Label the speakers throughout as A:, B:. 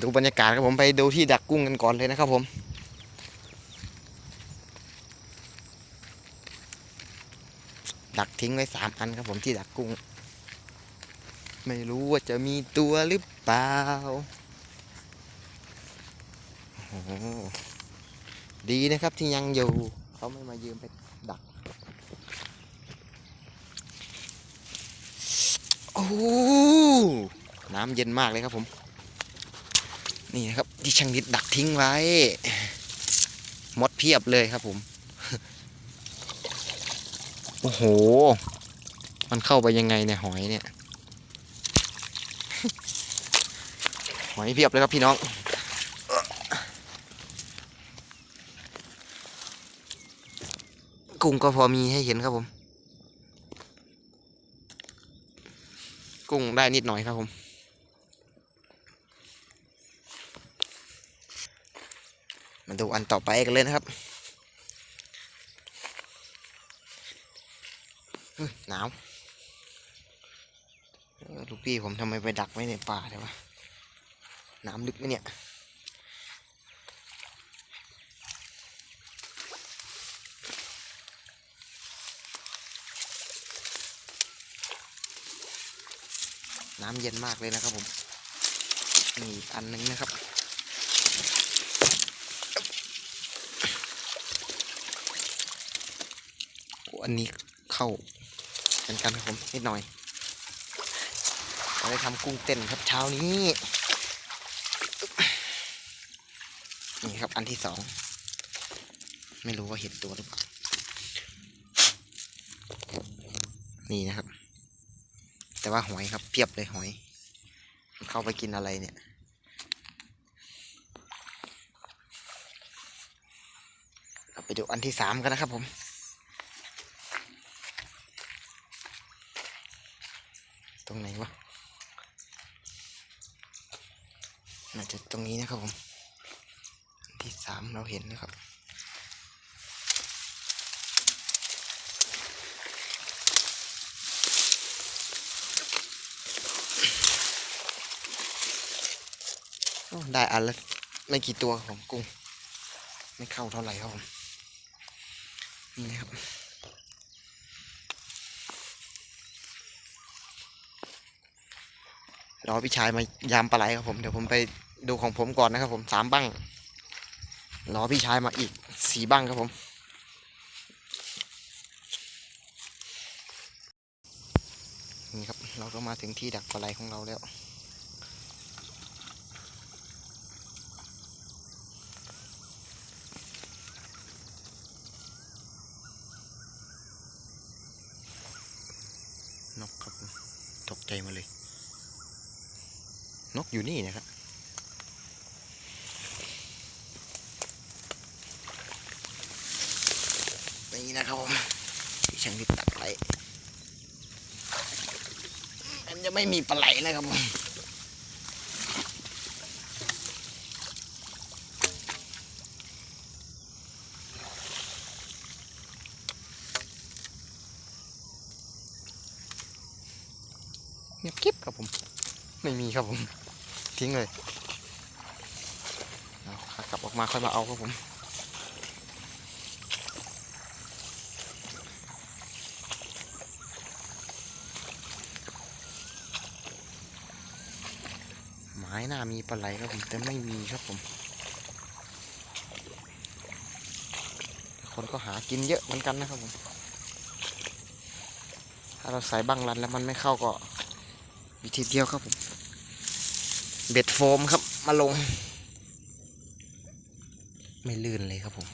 A: ดูบรรยากาศครับผมไปดูที่ดักกุ้งกันก่อนเลยนะครับผมดักทิ้งไว้สามอันครับผมที่ดักกุ้ง ไม่รู้ว่าจะมีตัวหรือเปล่าโอ้ดีนะครับที่ยังอยู่ เขาไม่มายืมไปดัก โอ้น้ำเย็นมากเลยครับผม นี่นะครับ ที่ช่างนิดดักทิ้งไว้ มดเพียบเลยครับผม โอ้โห มันเข้าไปยังไงเนี่ยหอยเนี่ย หอยเพียบเลยครับพี่น้องกุ้งก็พอมีให้เห็นครับผม กุ้งได้นิดหน่อยครับผม มาดูอันต่อไปกันเลยนะครับหนาวลูกพี่ผมทำไมไปดักไว้ในป่าเลยวะน้ำลึกไหมเนี่ยน้ำเย็นมากเลยนะครับผมนี่อันหนึงนะครับ โอันนี้เข้าเหมือนกันครับผมนิดหน่อยเราได้ทำกุ้งเต้นครับเช้านี้ นี่ครับอันที่สอง ไม่รู้ว่าเห็นตัวหรือเปล่า นี่นะครับ แต่ว่าหอยครับเพียบเลยหอย มันเข้าไปกินอะไรเนี่ยเราไปดูอันที่สามกันนะครับผม รงไหนวะน่าจะตรงนี้นะครับผม ที่สามเราเห็นนะครับได้อันละไม่กี่ตัวครับผมกุ้ง ไม่เข้าเท่าไหร่ครับผม นี่ครับ อพี่ชายมายามปลาไหลครับผมเดี๋ยวผมไปดูของผมก่อนนะครับ ผมสามบั้งรอพี่ชายมาอีกสี่บั้งครับผม นี่ครับเราก็มาถึงที่ดักปลาไหลของเราแล้วนกครับตกใจมาเลย นกอยู่นี่นะครับ นี่นะครับผมที่ช่างที่ตัดไปมันจะไม่มีปลาไหลนะครับผมเงียบกริบครับผม ไม่มีครับผม ทิ้งเลยเกลับออกมาค่อยมาเอาครับผมหมายหน้ามีปลาไหลครับผมแต่ไม่มีครับผม คนก็หากินเยอะเหมือนกันนะครับผม ถ้าเราใส่บังรันแล้วมันไม่เข้าก็วิธีเดียวครับผม เบ็ดโฟมครับ มาลง ไม่ลื่นเลยครับผม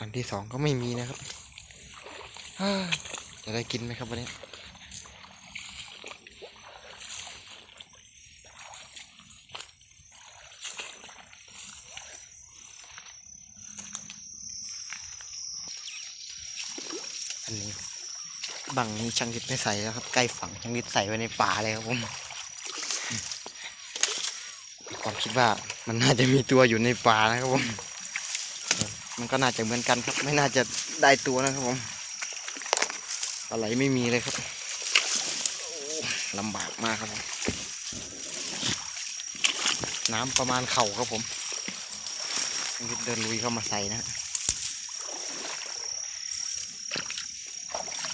A: อันที่สองก็ไม่มีนะครับจะได้กินไหมครับวันนี้ อันนี้บังนี้ช่างดิดไม่ใส่แล้วครับ ใกล้ฝังช่างดิดใส่ไว้ในป่าเลยครับผมความคิดว่ามันน่าจะมีตัวอยู่ในป่านะครับผม มันก็น่าจะเหมือนกันครับ ไม่น่าจะได้ตัวนะครับผมอะไรไม่มีเลยครับลำบากมากครับผมน้ำประมาณเข่าครับผมเดินลุยเข้ามาใส่นะ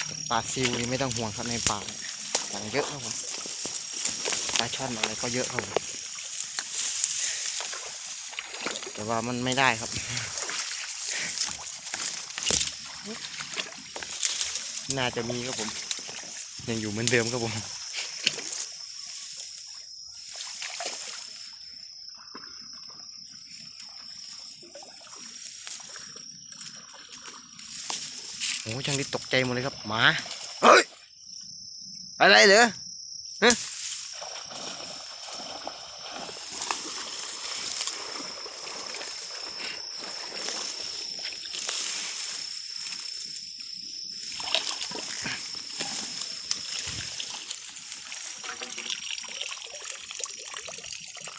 A: ปลาซิวนี่ไม่ต้องห่วงครับในป่าอย่างเยอะครับผมปลาช่อนอะไรก็เยอะครับผมแต่ว่ามันไม่ได้ครับ น่าจะมีครับผม ยังอยู่เหมือนเดิมครับผม โอ้ช่างดิตกใจหมดเลยครับหมาเฮ้ยอะไรเหรอฮะ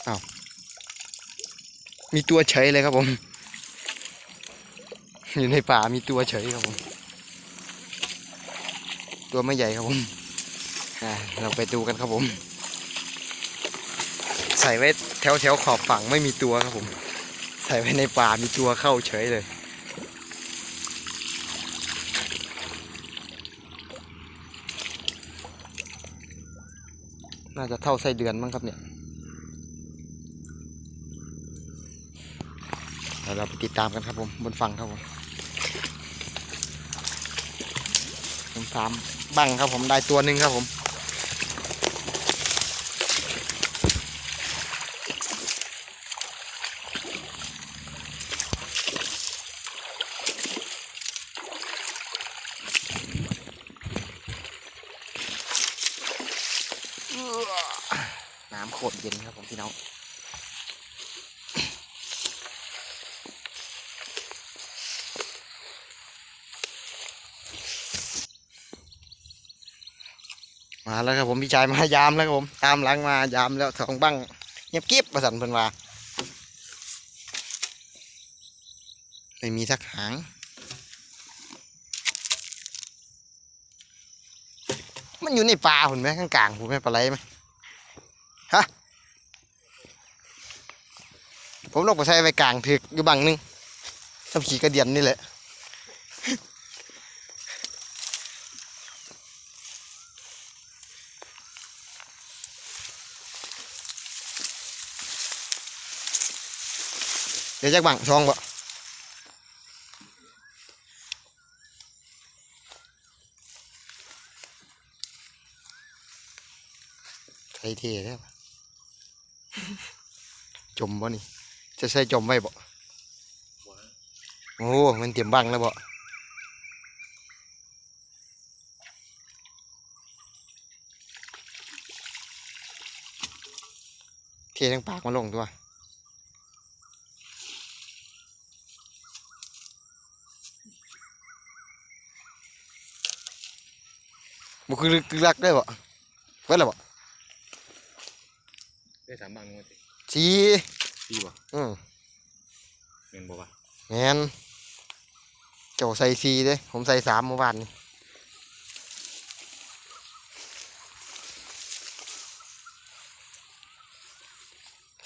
A: อ้าวมีตัวเฉยเลยครับผม อยู่ในป่ามีตัวเฉยครับผม ตัวไม่ใหญ่ครับผมอ่าเราไปดูกันครับผม ใส่ไว้แถวแถวขอบฝั่งไม่มีตัวครับผม ใส่ไว้ในป่ามีตัวเข้าเฉยเลยน่าจะเท่าไส้เดือนมั้งครับเนี่ยเดี๋ยวเราไปติดตามกันครับผมบนฝั่งครับผม ผมสามบังครับผมได้ตัวหนึ่งครับผมน้ำโคตรเย็นครับผมพี่น้อง มาแล้วครับผมพี่ชายมายามแล้วครับผมตามหลังมายามแล้วสองบังเงียบกิ๊บประสันเพิ่นว่าไม่มีสักหางมันอยู่ในป่าหุ่นไหมข้างกลางผมไม่ปลาไหลไหมฮะผมลงไปใส่ไว้กลางถึกอยู่บังหนึงทำขี่กระเดียนนี่แหละ ดี๋ยวจักบังซองบ่ใส่เท่แล้วจมบ่นี่ จะใส่จมไว้บ่โอ้ มันเตรียมบังแล้วบ่เททั้งปากมาลงตัว บุคือลึกลักได้บ่เว้นแล้วบ่
B: ได้สามบางงวดสิ
A: สี
B: ปีบ่
A: อืม
B: เงินบ่วะ
A: แมนเจ้าใส่สีเด้ ผมใส่สามเมื่อวานนี่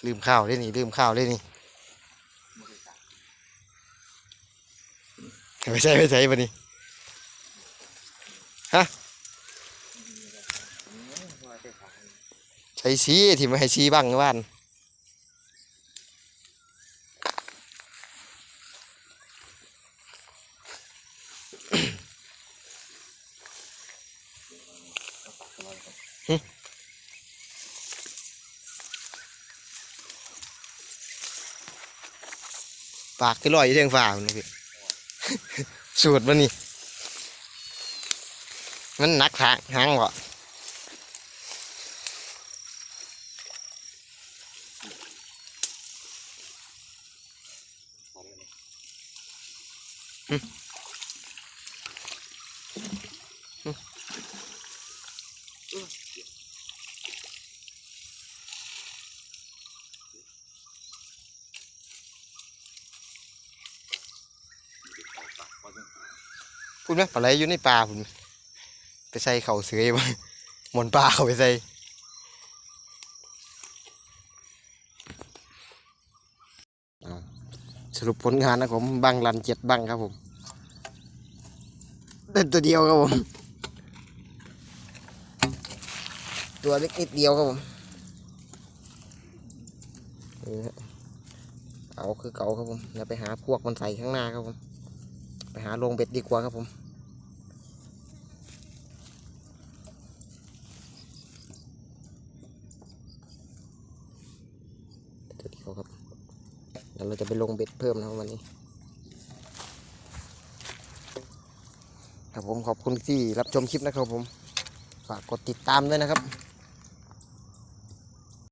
A: ลืมข้าวได้นี่ลืมข้าวได้นี่ไม่ใช่ไม่ใช่ปะนี่ฮะ ช้สีที่ไม่ให้สีบ้างเมื่านปากคือลอยอยู่เทียงฟ้าพุ่นนี่พี่สูตรมันนี่ มันนักหางหางบ่หึ พูดไหมปลาไหลอยู่ในปลาคุณไปใส่เข่าเสือมันปลาเข้าไปใส่ สรุปผลงานนะผมบังรันเจ็ดบังครับผมเป็นตัวเดียวครับผม ตัวเล็กนิดเดียวครับผมเอาคือเก่าครับผมแล้วไปหาพวกมันใส่ข้างหน้าครับผม ไปหาโรงเบ็ดดีกว่าครับผม ตัวเดียวครับ ดี๋ยวเราจะไปลงเบ็ดเพิ่มนะวันนี้ครับผมขอบคุณที่รับชมคลิปนะครับผม ฝากกดติดตามด้วยนะครับ